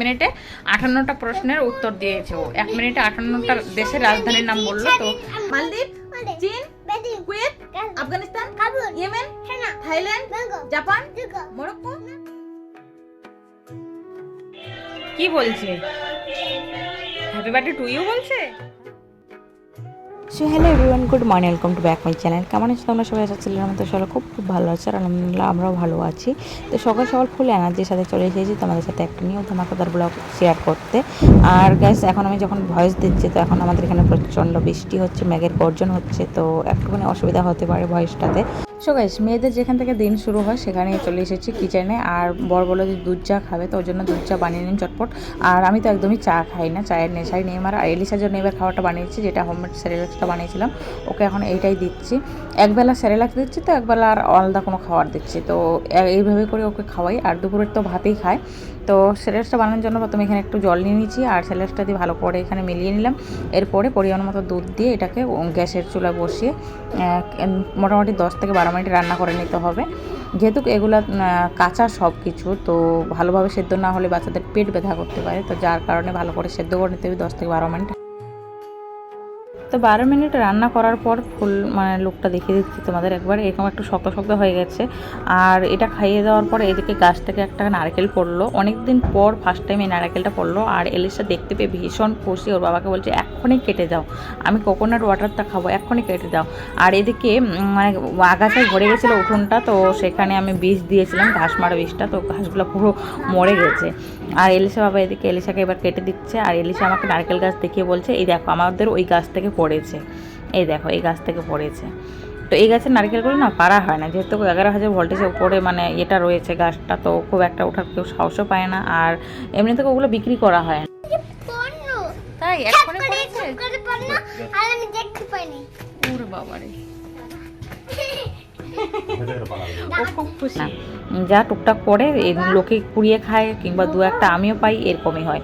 মিনিটে আটান্নটা প্রশ্নের উত্তর দিয়েছে। ও এক মিনিটে আটান্নটা দেশের রাজধানীর নাম বলল তো। মালদ্বীপ চীন Kuwait Afghanistan Yemen Thailand Japan Morocco. কি বলছে? হ্যাপি বার্থডে টু ইউ বলছে? So hello everyone good morning welcome to back my channel কেমন আছো তোমরা? সবাই ছিলেন আমাদের সবাই খুব খুব ভালো আছে আর আলহামদুলিল্লাহ আমরাও ভালো আছি। তো সকাল সকাল ফুল এনার্জির সাথে চলে এসেছি তোমাদের সাথে একটা নিয়েও ধামাকাদার ব্লগ শেয়ার করতে। আর গ্যাস এখন আমি যখন ভয়েস দিচ্ছি, তো এখন আমাদের এখানে প্রচণ্ড বৃষ্টি হচ্ছে, মেঘের গর্জন হচ্ছে, তো একটুখানি অসুবিধা হতে পারে ভয়েসটাতে সো গাইস মেয়েদের যেখান থেকে দিন শুরু হয় সেখানে চলে এসেছি কিচেনে আর বড় বড় যে দুধ চা খাবে, তো ওই জন্য দুধ চা বানিয়ে নিন চটপট। আর আমি তো একদমই চা খাই না, চায়ের নেশাই নেই আমার। আর এলিসার জন্য এবার খাবারটা বানিয়েছি, যেটা হোমমেড স্যারেলাক্সটা বানিয়েছিলাম। ওকে এখন এইটাই দিচ্ছি। একবেলা স্যারেলাক্স দিচ্ছি তো, একবেলা আর আলাদা কোনো খাবার দিচ্ছি। তো এইভাবে করে ওকে খাওয়াই। আর দুপুরের তো ভাতেই খায়। তো স্যালাডসটা বানানোর জন্য প্রথমে এখানে একটু জল নিয়ে নিয়েছি, আর স্যালাডসটা দিয়ে ভালো করে এখানে মিলিয়ে নিলাম। এরপরে পরিমাণ মতো দুধ দিয়ে এটাকে গ্যাসের চুলা বসিয়ে মোটামুটি দশ থেকে বারো মিনিট রান্না করে নিতে হবে। যেহেতু এগুলা কাঁচা সব কিছু তো ভালোভাবে সেদ্ধ না হলে বাচ্চাদের পেট ব্যথা করতে পারে, তো যার কারণে ভালো করে সেদ্ধ করে নিতে হবে দশ থেকে বারো মিনিট। তো বারো মিনিট রান্না করার পর ফুল মানে লুকটা দেখিয়ে দিচ্ছি তোমাদের একবার, এরকম একটু শক্ত শক্ত হয়ে গেছে। আর এটা খাইয়ে দেওয়ার পর এদিকে গাছ থেকে একটা নারকেল পড়ল। অনেক দিন পর ফার্স্ট টাইম এই নারকেলটা পড়ল। আর এলিশা দেখতে পেয়ে ভীষণ খুশি। ওর বাবাকে বলছে, এক্ষুনি কেটে দাও আমি কোকোনাট ওয়াটারটা খাব, এক্ষুনি কেটে দাও আর এদিকে মানে আগাছায় ভরে গেছিল উঠোনটা, তো সেখানে আমি বীজ দিয়েছিলাম, ঘাস মারা বীজটা, তো ঘাসগুলো পুরো মরে গেছে। আর এলিশা বাবা এদিকে এলিশাকে এবার কেটে দিচ্ছে আর এলিশা আমাকে নারকেল গাছ দেখিয়ে বলছে এই দেখো আমাদের ওই গাছ থেকে পড়েছে। এই দেখো এই গাছ থেকে পড়েছে। তো এই গাছের নারকেলগুলো না পারা হয় না যেহেতু এগারো হাজার ভোল্টেজের উপরে মানে এটা রয়েছে গাছটা তো খুব একটা ওঠার কেউ সাহসও পায় না আর এমনি থেকে ওগুলো বিক্রি করা হয় না। তাই এক্ষুনি পড়েছে? আর আমি দেখতে পাইনি। ওরে বাবারে। ও খুব খুশি যা টুকটাক করে লোকে কুড়িয়ে খায় কিংবা দু একটা আমিও পাই এরকমই হয়।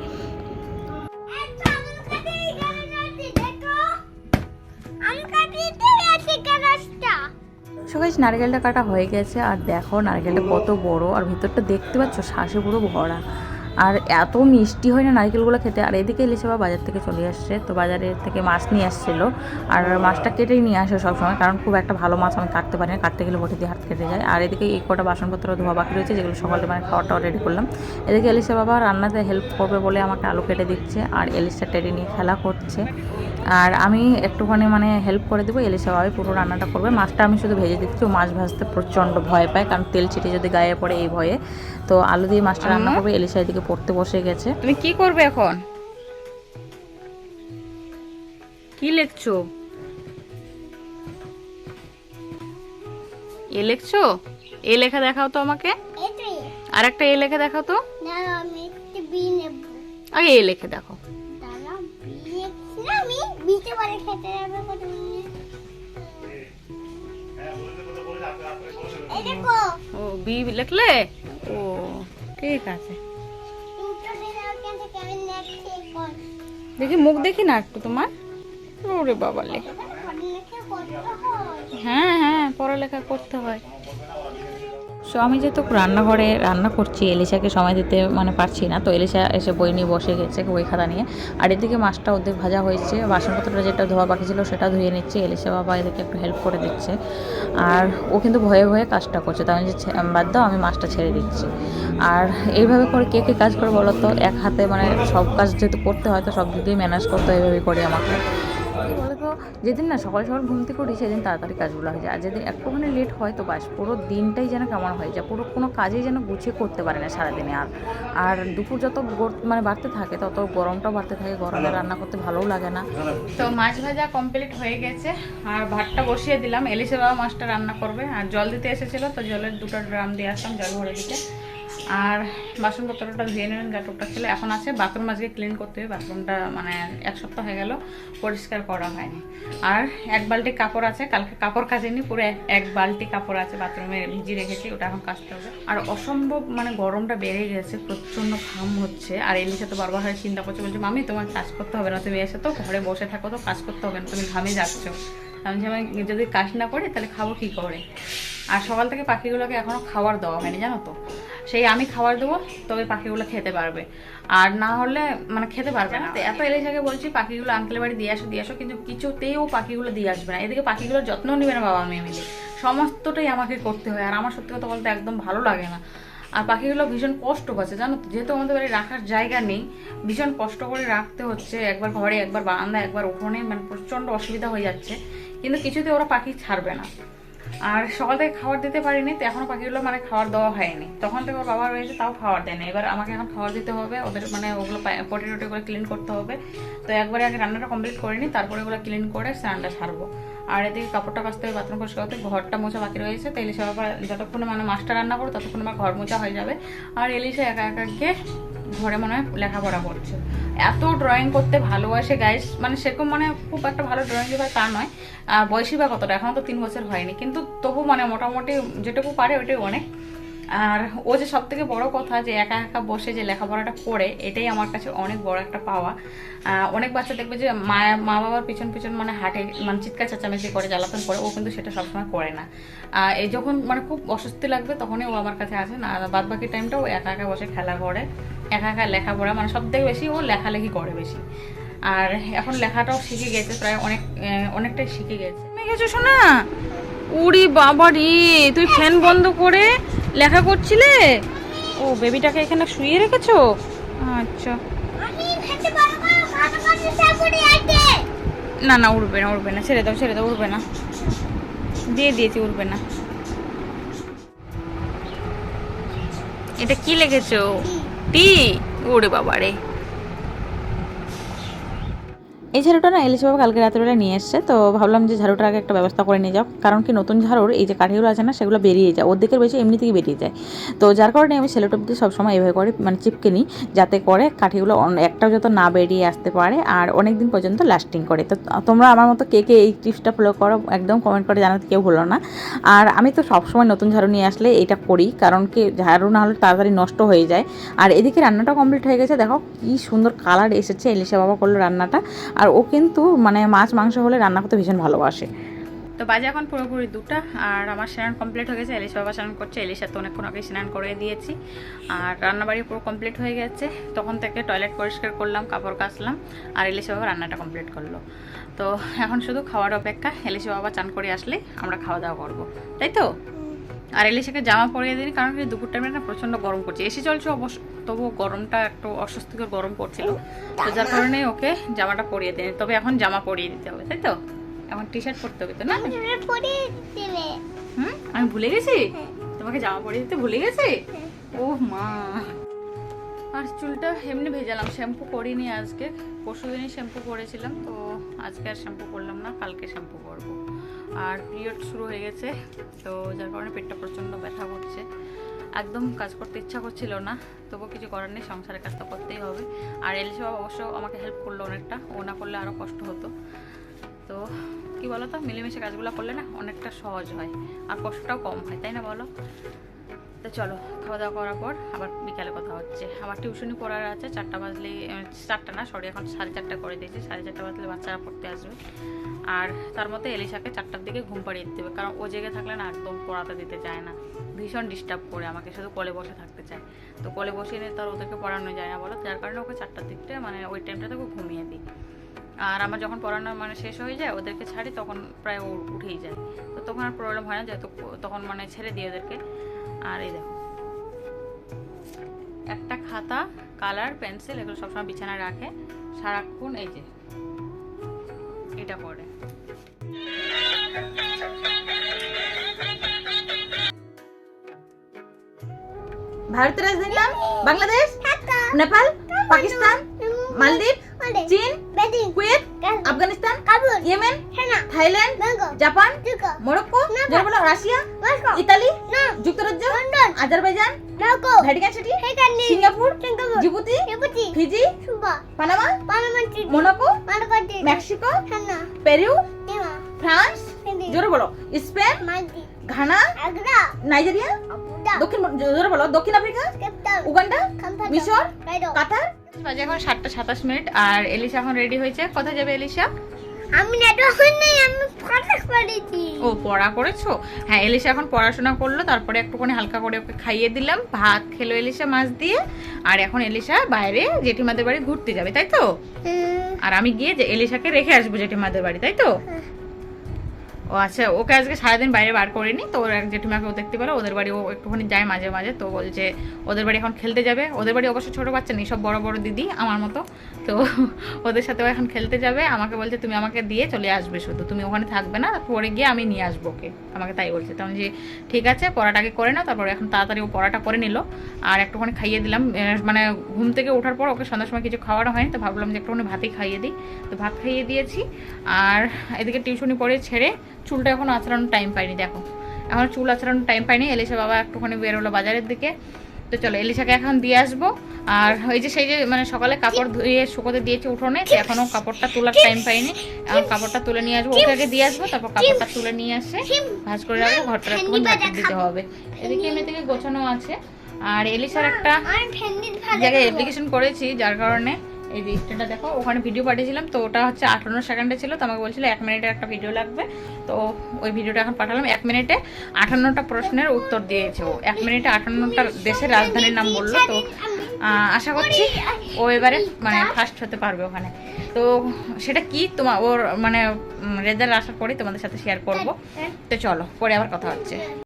সবাই নারকেলটা কাটা হয়ে গেছে আর দেখো নারকেলটা কত বড় আর ভিতরটা দেখতে পাচ্ছ শ্বাসে পুরো ভরা। আর এত মিষ্টি হয় না নারকেলগুলো খেতে। আর এদিকে ইলিশ বাবা বাজার থেকে চলে আসছে, তো বাজারের থেকে মাছ নিয়ে আসছিল। আর মাছটা কেটেই নিয়ে আসে সবসময়, কারণ খুব একটা ভালো মাছ আমি কাটতে পারি না। কাটতে গেলে বটে দিয়ে হাত কেটে যায়। আর এদিকে এই কটা বাসনপত্র, ধোয়া বাকি রয়েছে, যেগুলো সকালে মানে খাওয়াটাও রেডি করলাম। এদিকে এলিশা বাবা রান্নাতে হেল্প করবে বলে আমাকে আলু কেটে দিচ্ছে, আর এলিশা টেডি নিয়ে খেলা করছে। আর আমি একটুখানি মানে হেল্প করে দেবো এলিশা বাবাই পুরো রান্নাটা করবে। মাছটা আমি শুধু ভেজে দিচ্ছি ও মাছ ভাজতে প্রচণ্ড ভয় পায় কারণ তেল ছিটে যদি গায়ে পড়ে এই ভয়ে। তো আলু দিয়ে মাছটা রান্না করবে এলিশা এদিকে পড়তে বসে গেছে। তুমি কি করবে এখন? কি লিখছো? এ লিখছো? এ লেখা দেখাও তো আমাকে। আর একটা এ লেখা দেখাও তো। দাঁড়াও আমি একটু বি নেব। আগে এ লেখে দেখো। আমি বিতে খেতে যাবে কত ও বি লিখলে? ও ঠিক আছে। দেখি মুখ দেখি না একটু তোমার? ওরে ঘরে লিখে। হ্যাঁ হ্যাঁ পড়ালেখা করতে হয়। সো আমি যেহেতু রান্নাঘরে রান্না করছি, এলিশাকে সময় দিতে মানে পারছি না, তো এলিশা এসে বই নিয়ে বসে গেছে বই খাতা নিয়ে। আর এদিকে মাছটা অর্ধেক ভাজা হয়েছে, বাসনপত্রটা যেটা ধোয়া বাকি ছিল সেটা ধুয়ে নিচ্ছে, এলিশা বাবা এদিকে একটু হেল্প করে দিচ্ছে। আর ও কিন্তু ভয়ে ভয়ে কাজটা করছে তাই আমি যে বাদ দাও, আমি মাছটা ছেড়ে দিচ্ছি। আর এইভাবে করে কে কে কাজ করে বলো তো? এক হাতে মানে সব কাজ যেহেতু করতে হয়, তো সব দিকেই ম্যানেজ করতে এইভাবেই করি আমাকে। কি বলতো? যেদিন না সকাল সকাল ঘুম থেকে উঠি সেদিন তাড়াতাড়ি কাজগুলো হয়ে যায়। আর যেদিন একটুখানি লেট হয় তো বাস পুরো দিনটাই যেন কেমন হয়ে যায়। পুরো কোনো কাজেই যেন গুছিয়ে করতে পারে না সারাদিনে আর। আর দুপুর যত মানে বাড়তে থাকে তত গরমটাও বাড়তে থাকে। গরমে রান্না করতে ভালোও লাগে না। তো মাছ ভাজা কমপ্লিট হয়ে গেছে। আর ভাতটা বসিয়ে দিলাম। এলিশে বাবা মাছটা রান্না করবে। আর জল দিতে এসেছিল তো জলের দুটো ড্রাম দিয়ে আসলাম জল ভরে দিতে। আর বাসনপত্রটা ধুয়ে নিলেন যা টুকটাক ছিল এখন আছে বাথরুম, আজকে ক্লিন করতে হবে। বাথরুমটা মানে এক সপ্তাহ হয়ে গেল, পরিষ্কার করা হয়নি। আর এক বালতি কাপড় আছে, কালকে কাপড় কাচেনি, পুরো এক- বালতি কাপড় আছে বাথরুমে ভিজিয়ে রেখেছি, ওটা এখন কাচতে হবে। আর অসম্ভব মানে গরমটা বেড়ে গেছে, প্রচণ্ড ঘাম হচ্ছে। আর এলিশা তো বারবার হয়ে চিন্তা করছে, বলছে, মামি, তোমার কাজ করতে হবে না, তুমি এসে তো, ঘরে বসে থাকো তো, কাজ করতে হবে না, তুমি ঘামে যাচ্ছ। আমি যদি কাজ না করি, তাহলে খাব কি করে? আর সকাল থেকে পাখিগুলোকে এখনও খাবার দেওয়া হয়নি জানো তো। সেই আমি খাবার দেবো তবে পাখিগুলো খেতে পারবে। আর না হলে মানে খেতে পারবে না। এত এলিশাকে বলছি পাখিগুলো আঙ্কেলের বাড়ি দিয়ে আসো দিয়ে আসো কিন্তু কিছুতেই ও পাখিগুলো দিয়ে আসবে না। এদিকে পাখিগুলোর যত্ন নেবে না বাবা মেয়ে মিলে সমস্তটাই আমাকে করতে হয় আর আমার সত্যি কথা বলতে একদম ভালো লাগে না। আর পাখিগুলো ভীষণ কষ্ট পাচ্ছে জানো তো। যেহেতু আমাদের বাড়ি রাখার জায়গা নেই ভীষণ কষ্ট করে রাখতে হচ্ছে একবার ঘরে একবার বারান্দা একবার উঠোনে মানে প্রচণ্ড অসুবিধা হয়ে যাচ্ছে। কিন্তু কিছুতে ওরা পাখি ছাড়বে না। আর সকাল থেকে খাবার দিতে পারিনি, তো এখনও পাখিগুলো মানে খাবার দেওয়া হয়নি। তখন থেকে ওর বাবা রয়েছে, তাও খাবার দেয়নি এবার আমাকে এখন খাবার দিতে হবে, ওদের মানে ওগুলো পটি টটি করে ক্লিন করতে হবে। তো একবারে আগে রান্নাটা কমপ্লিট করে নিই, তারপরে ওগুলো ক্লিন করে স্নানটা ছাড়বো আর এদিকে কাপড়টা কাচতে হবে বাথরুম পরিষ্কার করতে ঘরটা মোছা বাকি রয়েছে। তো এলিশা বাবা যতক্ষণে মানে মাছটা রান্না করো ততক্ষণ আমার ঘর মোছা হয়ে যাবে। আর এলিশা একা একা গিয়ে ঘরে মনে হয় লেখাপড়া করছে। এত ড্রয়িং করতে ভালোবাসে গাইস মানে সেরকম মানে খুব একটা ভালো ড্রয়িং যে তা নয়। বয়সী বা কতটা? এখনও তো তিন বছর হয়নি। কিন্তু তবু মানে মোটামুটি যেটুকু পারে ওইটাই অনেক। আর ও যে সব থেকে বড় কথা যে একা একা বসে যে লেখাপড়াটা করে এটাই আমার কাছে অনেক বড় একটা পাওয়া। অনেক বাচ্চা দেখবে যে মা মা বাবার পিছন পিছন মানে হাটে মানে চিৎকার চেঁচামেচি করে জ্বালাতন করে ও কিন্তু সেটা সবসময় করে না। এই যখন মানে খুব অস্বস্তি লাগবে তখনই ও আমার কাছে আসে না বাদ বাকি টাইমটা ও একা একা বসে খেলা করে একা একা লেখাপড়া মানে সব থেকে বেশি ও লেখালেখি করে বেশি। আর এখন লেখাটাও শিখে গেছে প্রায় অনেক অনেকটাই শিখে গেছে। শোনা উড়ি বাবা রে তুই ফ্যান বন্ধ করে লেখা করছিলে? ও বেবিটাকে এখানে শুয়ে রেখেছো? আচ্ছা। না না উড়বে উঠবে না উড়বে না। ছেড়ে দাও ছেড়ে দাও উঠবে না। দিয়ে দিয়েছি উঠবে না। এটা কি লিখেছো? টি। ওরে বাবা রে এই ঝাড়ুটা না এলিশ বাবা কালকে রাত্রেবেলা নিয়ে এসছে, তো ভাবলাম যে ঝাড়ুটার আগে একটা ব্যবস্থা করে নিয়ে যাও। কারণ কি নতুন ঝাড়ুর এই যে কাঠিগুলো আছে না, সেগুলো বেরিয়ে যায়, অর্ধেকের বেশি এমনি থেকে বেরিয়ে যায়। তো যার কারণে আমি সেলোটপ দিয়ে সবসময় এভাবে করে মানে চিপকে নিই, যাতে করে কাঠিগুলো একটাও যত না বেরিয়ে আসতে পারে আর অনেক দিন পর্যন্ত লাস্টিং করে। তো তোমরা আমার মতো কে কে এই টিপসটা ফলো করো, একদম কমেন্ট করে জানাতে কেউ হলো না। আর আমি তো সবসময় নতুন ঝাড়ু নিয়ে আসলে এটা করি, কারণ কি ঝাড়ু না হলে তাড়াতাড়ি নষ্ট হয়ে যায়। আর এদিকে রান্নাটা কমপ্লিট হয়ে গেছে, দেখো কি সুন্দর কালার এসেছে এলিশা বাবা করল রান্নাটা। আর ও কিন্তু মানে মাছ, মাংস হলে রান্না করতে ভীষণ ভালোবাসে। তো বাজে এখন পুরোপুরি দুটা, আর আমার স্নান কমপ্লিট হয়ে গেছে, এলিশ বাবা স্নান করছে, এলিশা তো অনেকক্ষণ আগে স্নান করে দিয়েছি। আর রান্নাবাড়ি পুরো কমপ্লিট হয়ে গেছে, তখন থেকে টয়লেট পরিষ্কার করলাম, কাপড় কাচলাম, আর এলিশ বাবা রান্নাটা কমপ্লিট করল। তো এখন শুধু খাওয়ার অপেক্ষা, এলিশ বাবা চান করে আসলে আমরা খাওয়া দাওয়া করব, তাই তো? আর এলিশাকে জামা পরিয়ে দিই কারণ কি দুপুর টাইমে না প্রচণ্ড গরম করছে এসি চলছে অবশ্য তবুও গরমটা একটু অস্বস্তিকর গরম করছিল তো যার কারণে ওকে জামাটা পরিয়ে দিই তবে এখন জামা পরিয়ে দিতে হবে তাই তো? এখন টি শার্ট পরতে হবে তো না? হুম? আমি ভুলে গেছি? তোমাকে জামা পরিয়ে দিতে ভুলে গেছি? ও মা। আর চুলটা এমনি ভেজালাম শ্যাম্পু করিনি আজকে। পরশু দিনই শ্যাম্পু করেছিলাম তো আজকে আর শ্যাম্পু করলাম না কালকে শ্যাম্পু করব। আর পিরিয়ড শুরু হয়ে গেছে, তো যার কারণে পেটটা প্রচণ্ড ব্যথা করছে। একদম কাজ করতে ইচ্ছা করছিল না তবু কিছু করার নেই, সংসারের কাজ তো করতেই হবে। আর বাবা অবশ্য আমাকে হেল্প করল অনেকটা, ও না করলে আরও কষ্ট হতো। তো কি বলো তো মিলেমিশে কাজগুলো করলে না অনেকটা সহজ হয়, আর কষ্টটাও কম হয়, তাই না বলো? তো চলো খাওয়া দাওয়া করার পর আবার বিকালে কথা হচ্ছে। আমার টিউশনি পড়ার আছে, চারটা বাজলে চারটা না সরি এখন সাড়ে চারটা করে দিয়েছি। সাড়ে চারটা বাজলে বাচ্চারা পড়তে আসবে। আর তার মধ্যে এলিশাকে চারটার দিকে ঘুম পাড়িয়ে দিতে হবে, কারণ ও জেগে থাকলে না একদম পড়াতে দিতে চায় না। ভীষণ ডিস্টার্ব করে, আমাকে শুধু কলে বসে থাকতে চায়। তো কলে বসিয়ে নিয়ে তার ওদেরকে পড়ানো যায় না বলো, যার কারণে ওকে চারটার দিকটা মানে ওই টাইমটাতে ওকে ঘুমিয়ে দিই। আর আমার যখন পড়ানো মানে শেষ হয়ে যায়, ওদেরকে ছাড়ি, তখন প্রায় ও উঠেই যায়। তো তখন আর প্রবলেম হয় না, যেহেতু তখন মানে ছেড়ে দিই ওদেরকে। আর এই দেখো। একটা খাতা, কালার, পেন্সিল, এগুলো সবসময় বিছানায় রাখে। সারাক্ষণ এই যে, এটা করে ভারতের রাজধানীর নাম বাংলাদেশ? নেপাল? পাকিস্তান? মালদ্বীপ? চীন কুয়েত আফগানিস্তান কাবুল ইয়েমেন হেনা Thailand Japan Morocco Russia Italy না যুক্তরাজ্য London Azerbaijan Vatican City Singapore Djibouti Fiji Panama Monaco Mexico Peru France জোরে বলো স্পেন ঘানা নাইজেরিয়া দক্ষিণ জোরে বলো দক্ষিণ আফ্রিকা উগান্ডা মিশর কাতার বাজে এখন সাতটা সাতাশ মিনিট আর এলিশা এখন রেডি হয়েছে। কোথায় যাবে এলিশা? আমি নেই আমি ফটো করেছি ও পড়া করেছ? হ্যাঁ এলিশা এখন পড়াশোনা করল তারপরে একটুখানি হালকা করে ওকে খাইয়ে দিলাম। ভাত খেলো এলিশা মাছ দিয়ে আর এখন এলিশা বাইরে জেঠিমাদের বাড়ি ঘুরতে যাবে তাই তো? আর আমি গিয়ে যে এলিশাকে রেখে আসব জেঠিমাদের বাড়ি তাই তো? ও আচ্ছা ওকে আজকে সারাদিন বাইরে বার করিনি, তো ওর এক জেঠিমাকেও দেখতে পেল ওদের বাড়ি ও একটুখানি যায় মাঝে মাঝে, তো বলছে ওদের বাড়ি এখন খেলতে যাবে, ওদের বাড়ি অবশ্য ছোটো বাচ্চা নেই, সব বড় বড় দিদি আমার মতো, তো ওদের সাথেও এখন খেলতে যাবে, আমাকে বলছে তুমি আমাকে দিয়ে চলে আসবে শুধু, তুমি ওখানে থাকবে না, পরে গিয়ে আমি নিয়ে আসব ওকে, আমাকে তাই বলছে তখন যে ঠিক আছে পড়াটাকে করে নাও, তারপরে এখন তাড়াতাড়ি ও পড়াটা করে নিল, আর একটুখানি খাইয়ে দিলাম মানে ঘুম থেকে ওঠার পর ওকে সন্ধ্যার সময় কিছু খাওয়ানো হয়নি, তো ভাবলাম যে একটুখানি ভাতই খাইয়ে দিই, তো ভাত খাইয়ে দিয়েছি, আর এদিকে টিউশনি পড়ে ছেড়ে চুলটা এখন আচড়ানোর টাইম পাইনি দেখো। এখন চুল আচড়ানোর টাইম পাইনি এলিশা বাবা একটুখানি বেরোলো বাজারের দিকে। তো চলো এলিশাকে এখন দিয়ে আসব। আর ওই যে সেই যে মানে সকালে কাপড় ধুয়ে শুকোতে দিয়েছি উঠোনে তো এখনও কাপড়টা তোলার টাইম পাইনি। এখন কাপড়টা তুলে নিয়ে আসব। ওকে আগে দিয়ে আসব তারপর কাপড়টা তুলে নিয়ে আসে ভাজ করে রাখব। ঘরটা একটুখানি দিতে হবে। এদিকে এমনি থেকে গোছানো আছে। আর এলিশার একটা জায়গায় অ্যাপ্লিকেশন করেছি যার কারণে এই রেজিস্টারটা দেখো, ওখানে ভিডিও পাঠিয়েছিলাম, তো ওটা হচ্ছে আঠান্ন সেকেন্ডে ছিল, তো আমাকে বলছিল এক মিনিটের একটা ভিডিও লাগবে। তো ওই ভিডিওটা এখন পাঠালাম, এক মিনিটে আঠান্নটা প্রশ্নের উত্তর দিয়েছে ও। এক মিনিটে আটান্নটা দেশের রাজধানীর নাম বলল, তো আশা করছি ও এবারে মানে ফার্স্ট হতে পারবে ওখানে। তো সেটা কি তোমার ওর মানে রেজাল্ট আসার পরেই তোমাদের সাথে শেয়ার করব। তো চলো, পরে আবার কথা হচ্ছে।